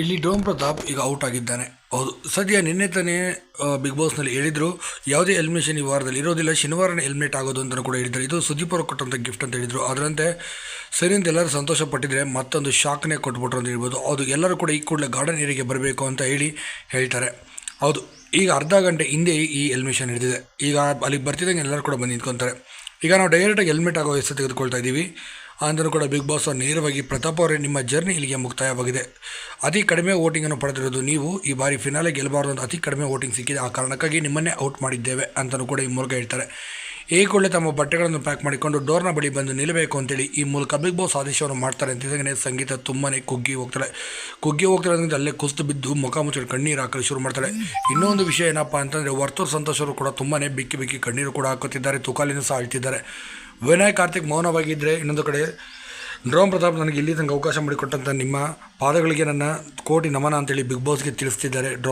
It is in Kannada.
ಇಲ್ಲಿ ಡೋಮ್ ಪ್ರತಾಪ್ ಈಗ ಔಟ್ ಆಗಿದ್ದಾನೆ. ಹೌದು. ಸದ್ಯ ನಿನ್ನೆ ತಾನೇ ಬಿಗ್ ಬಾಸ್ನಲ್ಲಿ ಹೇಳಿದ್ರು, ಯಾವುದೇ ಎಲಿಮಿನೇಷನ್ ಈ ವಾರದಲ್ಲಿ ಇರೋದಿಲ್ಲ, ಶನಿವಾರನೇ ಎಲಿಮಿನೇಟ್ ಆಗೋದು ಅಂತ ಕೂಡ ಹೇಳಿದ್ದಾರೆ. ಇದು ಸುದೀಪ್ ಅವರು ಕೊಟ್ಟಂಥ ಗಿಫ್ಟ್ ಅಂತ ಹೇಳಿದರು. ಅದರಂತೆ ಸರಿ ಅಂತ ಎಲ್ಲರೂ ಸಂತೋಷ ಪಟ್ಟಿದ್ರೆ ಮತ್ತೊಂದು ಶಾಕ್ನೇ ಕೊಟ್ಬಿಟ್ರು ಅಂತ ಹೇಳ್ಬೋದು. ಅದು ಎಲ್ಲರೂ ಕೂಡ ಈ ಕೂಡಲೇ ಗಾರ್ಡನ್ ಏರಿಯಾಗೆ ಬರಬೇಕು ಅಂತ ಹೇಳಿ ಹೇಳ್ತಾರೆ. ಹೌದು, ಈಗ ಅರ್ಧ ಗಂಟೆ ಹಿಂದೆ ಈ ಎಲಿಮಿನೇಷನ್ ಹಿಡಿದಿದೆ ಈಗ ಅಲ್ಲಿಗೆ ಬರ್ತಿದ್ದಂಗೆ ಎಲ್ಲರೂ ಕೂಡ ಬಂದು ನಿಂತ್ಕೊತಾರೆ. ಈಗ ನಾವು ಡೈರೆಕ್ಟಾಗಿ ಹೆಲ್ಮೆಟ್ ಆಗೋ ಹೆಸರು ತೆಗೆದುಕೊಳ್ತಾ ಇದ್ದೀವಿ. ಅಂದರೂ ಕೂಡ ಬಿಗ್ ಬಾಸ್ ನೇರವಾಗಿ ಪ್ರತಾಪ್ ಅವರೇ ನಿಮ್ಮ ಜರ್ನಿ ಇಲ್ಲಿಗೆ ಮುಕ್ತಾಯವಾಗಿದೆ. ಅತಿ ಕಡಿಮೆ ವೋಟಿಂಗನ್ನು ಪಡೆದಿರೋದು ನೀವು ಈ ಬಾರಿ ಫಿನಾಲೆ ಗೆಲ್ಲಬಾರ್ದು ಅಂತ ಅತಿ ಕಡಿಮೆ ವೋಟಿಂಗ್ ಸಿಕ್ಕಿದೆ. ಆ ಕಾರಣಕ್ಕಾಗಿ ನಿಮ್ಮನ್ನೇ ಔಟ್ ಮಾಡಿದ್ದೇವೆ ಅಂತಲೂ ಕೂಡ ಈ ಮೂಲಕ ಹೇಳ್ತಾರೆ. ಈ ಕೂಡಲೇ ತಮ್ಮ ಬಟ್ಟೆಗಳನ್ನು ಪ್ಯಾಕ್ ಮಾಡಿಕೊಂಡು ಡೋರ್ನ ಬಳಿ ಬಂದು ನಿಲ್ಲಬೇಕು ಅಂತೇಳಿ ಈ ಮೂಲಕ ಬಿಗ್ ಬಾಸ್ ಆದೇಶವನ್ನು ಮಾಡ್ತಾರೆ ಅಂತಿದ್ದಾಗೆ ಸಂಗೀತ ತುಂಬಾ ಕುಗ್ಗಿ ಹೋಗ್ತಾಳೆ. ಕುಗ್ಗಿ ಹೋಗ್ತಾಳೆ ಅಲ್ಲೇ ಕುಸ್ತು ಬಿದ್ದು ಮುಖ ಮುಚ್ಚಿಟ್ಟು ಕಣ್ಣೀರು ಹಾಕಲು ಶುರು ಮಾಡ್ತಾಳೆ. ಇನ್ನೊಂದು ವಿಷಯ ಏನಪ್ಪ ಅಂತಂದರೆ ವರ್ತೂರ್ ಸಂತೋಷ್ ಅವರು ಕೂಡ ತುಂಬಾ ಬಿಕ್ಕಿ ಬಿಕ್ಕಿ ಕಣ್ಣೀರು ಕೂಡ ಹಾಕುತ್ತಿದ್ದಾರೆ. ತುಕಾಲಿನೂ ಸಹ ಅಳ್ತಿದ್ದಾರೆ. ವಿನಾಯಕ್ ಕಾರ್ತಿಕ್ ಮೌನವಾಗಿದ್ದರೆ ಇನ್ನೊಂದು ಕಡೆ. ಡ್ರೋಮ್ ಪ್ರತಾಪ್ ನನಗೆ ಇಲ್ಲಿ ತನಕ ಅವಕಾಶ ಮಾಡಿಕೊಟ್ಟಂಥ ನಿಮ್ಮ ಪಾದಗಳಿಗೆ ನನ್ನ ಕೋಟಿ ನಮನ ಅಂತೇಳಿ ಬಿಗ್ ಬಾಸ್ಗೆ ತಿಳಿಸ್ತಿದ್ದಾರೆ. ಡ್ರೋ